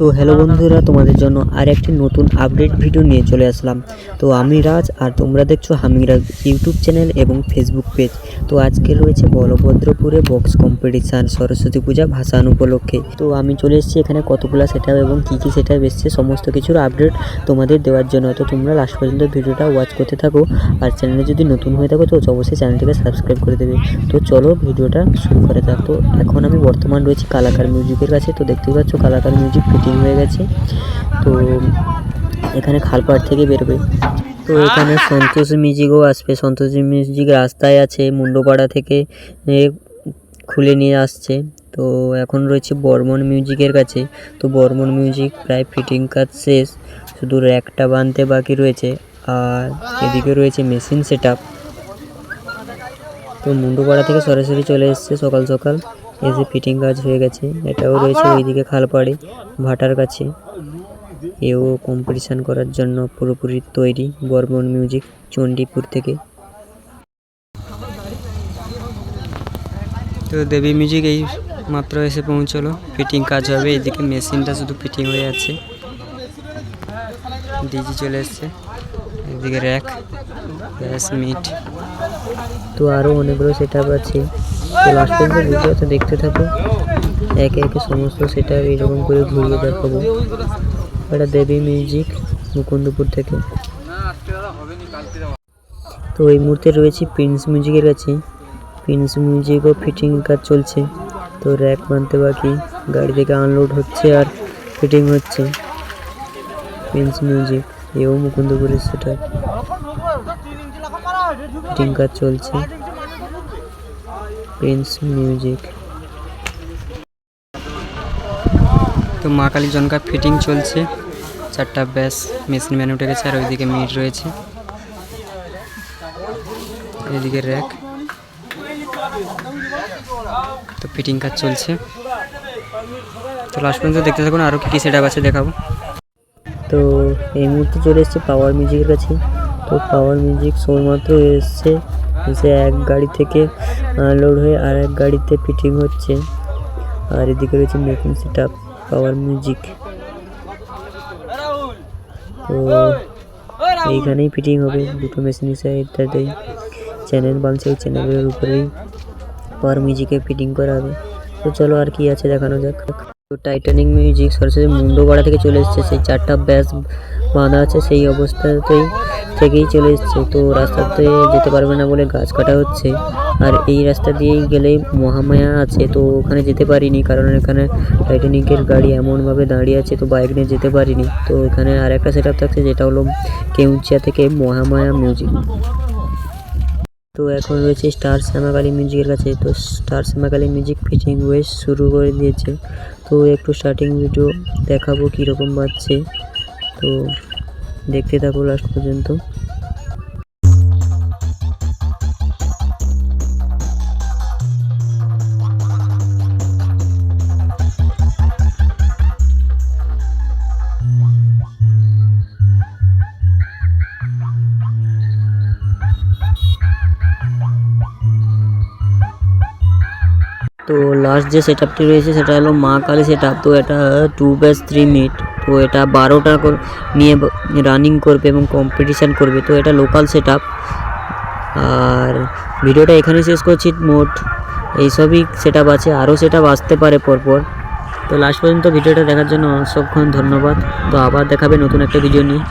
তো হ্যালো বন্ধুরা, তোমাদের জন্য আর একটি নতুন আপডেট ভিডিও নিয়ে চলে আসলাম। তো আমি রাজ, আর তোমরা দেখছ হামিরাজ ইউটিউব চ্যানেল এবং ফেসবুক পেজ তো আজকে রয়েছে বলভদ্রপুরে বক্স কম্পিটিশান সরস্বতী পূজা ভাসান উপলক্ষে। তো আমি চলে এসেছি এখানে কতগুলো সেটআপ এবং কী কী সেটআপ এসছে, সমস্ত কিছুর আপডেট তোমাদের দেওয়ার জন্য। তো তোমরা লাস্ট পর্যন্ত ভিডিওটা ওয়াচ করতে থাকো, আর চ্যানেলে যদি নতুন হয়ে থাকো তো অবশ্যই চ্যানেলটিকে সাবস্ক্রাইব করে দেবে। তো চলো ভিডিওটা শুরু করে যাক। তো এখন আমি বর্তমান রয়েছি কালাকার মিউজিকের কাছে। তো দেখতেই পাচ্ছ কালাকার মিউজিক ফিটিং হয়ে গেছে। তো এখানে খালপাড় থেকে বেরোবে। তো এখানে সন্তোষ মিউজিকও আসবে। সন্তোষ মিউজিক রাস্তায় আছে, মুন্ডপাড়া থেকে খুলে নিয়ে আসছে। তো এখন রয়েছে বর্মন মিউজিকের কাছে। তো বর্মন মিউজিক প্রায় ফিটিং কাজ শেষ। শুধু র্যাকটা বানতে বাকি রয়েছে। আর এদিকে রয়েছে মেশিন সেট তো মুন্ডুপাড়া থেকে সরাসরি চলে এসছে সকাল সকাল। এসে ফিটিং কাজ হয়ে গেছে এটাও রয়েছে ওইদিকে খালপাড়ে ভাটার কাছে। এও কম্পিটিশান করার জন্য পুরোপুরি তৈরি বর্মন মিউজিক চণ্ডীপুর থেকে। তো দেবী মিউজিক এই মাত্র এসে পৌঁছলো। ফিটিং কাজ হবে এদিকে মেশিনটা শুধু ফিটিং হয়ে আছে। ডিজি চলে এসছে এদিকে র্যাক গ্যাস মিট তো আরও অনেকগুলো সেট আছে। তো লাস্ট পর্যন্ত ভিডিওটা দেখতে থাকো, একে একে সমস্ত সেটা এরকম করে ঘুরিয়ে দেখাবো। এটা দেবী মিউজিক মুকুন্দপুর থেকে। তো এই মুহূর্তে রয়েছে প্রিন্স মিউজিকের কাছে। প্রিন্স মিউজিকও ফিটিং কাজ চলছে। তো র্যাক বানতে বাকি, গাড়ি থেকে আনলোড হচ্ছে আর ফিটিং হচ্ছে। প্রিন্স মিউজিক এও মুকুন্দপুরের সেটা ফিটিং কাজ চলছে। প্রিন্স মিউজিক তো মা কালী জনকা ফিটিং চলছে। চারটা ব্যাস মেশিন ম্যান উঠে গেছে আর ওইদিকে মিট রয়েছে। এদিকে র্যাক। তো ফিটিং কাজ চলছে। তো লাস্ট পর্যন্ত দেখতে থাকুন আরও কী কী সেট আছে দেখাবো। তো এই মুহূর্তে চলে এসেছে পাওয়ার মিউজিকের কাছে। তো পাওয়ার মিউজিক সবেমাত্র এসছে এসে এক গাড়ি থেকে লোড হয়ে আর এক গাড়িতে ফিটিং হচ্ছে। আর এদিকে রয়েছে making set up power music তো এইখানেই ফিটিং হবে দুটো মেশিন ইত্যাদি চ্যানেল বানছে ওই চ্যানেলের উপরেই পাওয়ার মিউজিকে ফিটিং করা হবে। তো চলো আর কি আছে দেখানো যাক। তো টাইটানিক মিউজিক সরাসরি মুন্ডোপাড়া থেকে চলে এসছে। সেই চারটা ব্যাস বাঁধা আছে সেই অবস্থাতেই থেকেই চলে এসছে। তো রাস্তাতে যেতে পারবে না বলে গাছ কাটা হচ্ছে। আর এই রাস্তা দিয়েই গেলেই মহামায়া আছে। তো ওখানে যেতে পারিনি কারণ এখানে টাইটানিকের গাড়ি এমনভাবে দাঁড়িয়ে আছে তো বাইক নিয়ে যেতে পারিনি। তো এখানে আর একটা সেট থাকছে যেটা হলো কেউচিয়া থেকে মহামায়া মিউজিক তো এখন রয়েছে স্টার শ্যামাকালী মিউজিকের কাছে। তো স্টার শ্যামাকালী মিউজিক ফিটিং ওয়েস শুরু করে দিয়েছে। তো একটু স্টার্টিং ভিডিও দেখাবো কীরকম বাজছে। তো দেখতে থাকো লাস্ট পর্যন্ত। তো লাস্ট যে সেট আপটি রয়েছে সেটা হলো মা কালী সেট আপ তো এটা টু ব্যাস থ্রি মিনিট তো এটা বারোটা নিয়ে রানিং করবে এবং কম্পিটিশান করবে। তো এটা লোকাল সেট আপ আর ভিডিওটা এখানেই শেষ করছি মোট। এইসবই সেট আপ আছে। আরও সেট আপ আসতে পারে পরপর। তো লাস্ট পর্যন্ত ভিডিওটা দেখার জন্য অসংখ্য ধন্যবাদ। তো আবার দেখাবে নতুন একটা ভিডিও নিয়ে।